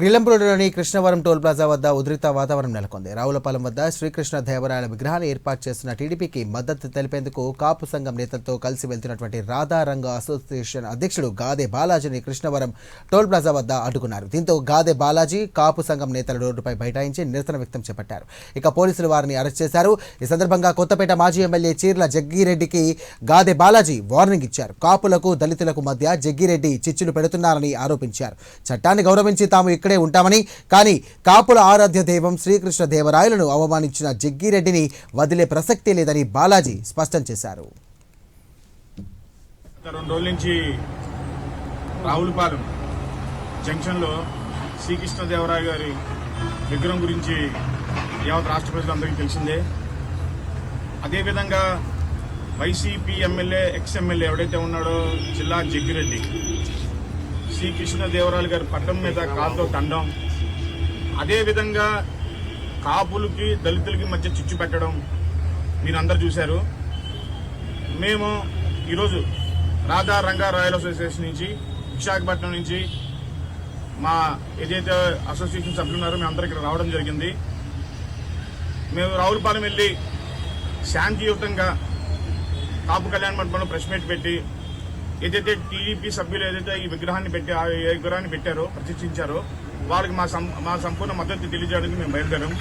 క్రిలంపూడిలోని Krishnavaram toll plaza వద్ద ఉద్రిక్త వాతావరణం నెలకొంది. రావులపాలెం వద్ద శ్రీకృష్ణ దేవరాయల విగ్రహాన్ని ఏర్పాటు చేస్తున్న టీడీపీకి మద్దతు తెలిపేందుకు కాపు సంఘం నేతలతో కలిసి వెళ్తున్నటువంటి రాధారంగ అసోసియేషన్ అధ్యక్షుడు గాదే బాలాజీని కృష్ణవరం టోల్ ప్లాజా వద్ద అడ్డుకున్నారు. దీంతో గాదే బాలాజీ కాపు సంఘం నేతల రోడ్డుపై బైఠాయించి నిరసన వ్యక్తం చేపట్టారు. ఇక పోలీసులు వారిని అరెస్ట్ చేశారు. ఈ సందర్భంగా కొత్తపేట మాజీ ఎమ్మెల్యే చీర్ల జగ్గిరెడ్డికి గాదే బాలాజీ వార్నింగ్ ఇచ్చారు. కాపులకు దళితులకు మధ్య జగ్గిరెడ్డి చిచ్చులు పెడుతున్నారని ఆరోపించారు. చట్టాన్ని గౌరవించి తాము ఇక్కడే ఉంటామని. కానీ కాపుల ఆరాధ్య దైవం శ్రీకృష్ణ దేవరాయలను అవమానించిన జగ్గిరెడ్డిని వదిలే ప్రసక్తే లేదని బాలాజీ స్పష్టం చేశారు. గత రెండు రోజుల నుంచి రావులపాలెం జంక్షన్లో శ్రీకృష్ణదేవరాయ గారి విగ్రహం గురించి యావత్ రాష్ట్ర ప్రజలందరికీ తెలిసిందే. అదేవిధంగా వైసీపీ ఎమ్మెల్యే ఎక్స్ ఎమ్మెల్యే ఎవడైతే ఉన్నాడో జిల్లా జగ్గిరెడ్డి శ్రీకృష్ణదేవరాయలు గారి పట్టం మీద కాలుతో తండం అదేవిధంగా కాపులకి దళితులకి మధ్య చిచ్చు పెట్టడం మీరందరూ చూశారు. మేము ఈరోజు రాధా రంగా రాయల్ అసోసియేషన్ నుంచి విశాఖపట్నం నుంచి మా ఏదైతే అసోసియేషన్ సభ్యులు ఉన్నారో మేము అందరూ ఇక్కడ రావడం జరిగింది. మేము రావులపాలెం వెళ్ళి శాంతియుతంగా కాపు కళ్యాణ మండపంలో ప్రెస్ మీట్ పెట్టి ఏదైతే టీడీపీ సభ్యులు ఏదైతే ఈ విగ్రహాన్ని పెట్టి ఆ ఏ విగ్రహాన్ని పెట్టారో ప్రతిష్ఠించారో వాళ్ళకి మా సం మా సంపూర్ణ మద్దతు తెలియజేయడానికి మేము బయలుదేరాం.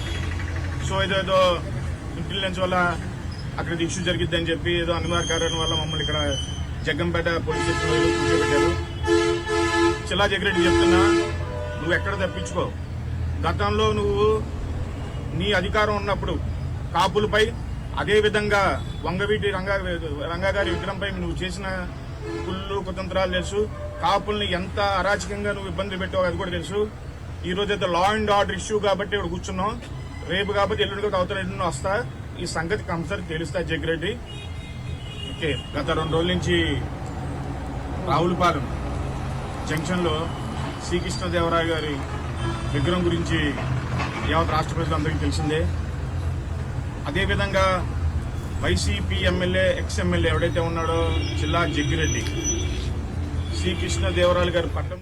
సో ఏదేదో ఇంటెలిజెన్స్ వల్ల అక్కడ ఇష్యూ జరిగిద్దని చెప్పి ఏదో అనివార్య కారణం వల్ల మమ్మల్ని ఇక్కడ జగ్గంపేట పోలీస్ స్టేషన్లో కూర్చోబెట్టారు. చిల్లా జగ్రెడ్డి చెప్తున్నా నువ్వు ఎక్కడ తప్పించుకో. గతంలో నువ్వు నీ అధికారం ఉన్నప్పుడు కాపులపై అదే విధంగా వంగవీటి రంగా రంగా గారి విగ్రహంపై నువ్వు చేసిన కుళ్ళు కుతంత్రాలు తెలుసు. కాపుల్ని ఎంత అరాచకంగా నువ్వు ఇబ్బంది పెట్టావు అది కూడా తెలుసు. ఈ రోజు అయితే లా అండ్ ఆర్డర్ ఇష్యూ కాబట్టి ఇక్కడ కూర్చున్నాం. రేపు కాబట్టి ఎల్లుండి అవతల ఎల్లుండి వస్తా. ఈ సంగతి కంపల్సరీ తెలుస్తా జగ్గిరెడ్డి ఓకే గత రెండు రోజుల నుంచి రావులపాలెం జంక్షన్లో శ్రీకృష్ణదేవరాయ గారి విగ్రహం గురించి యావత్ రాష్ట్ర ప్రజలందరికీ తెలిసిందే. అదేవిధంగా వైసీపీ ఎమ్మెల్యే ఎక్స్ ఎమ్మెల్యే ఎవడైతే ఉన్నాడో జిల్లా జగ్గిరెడ్డి. శ్రీకృష్ణదేవరాయలు గారి పట్టం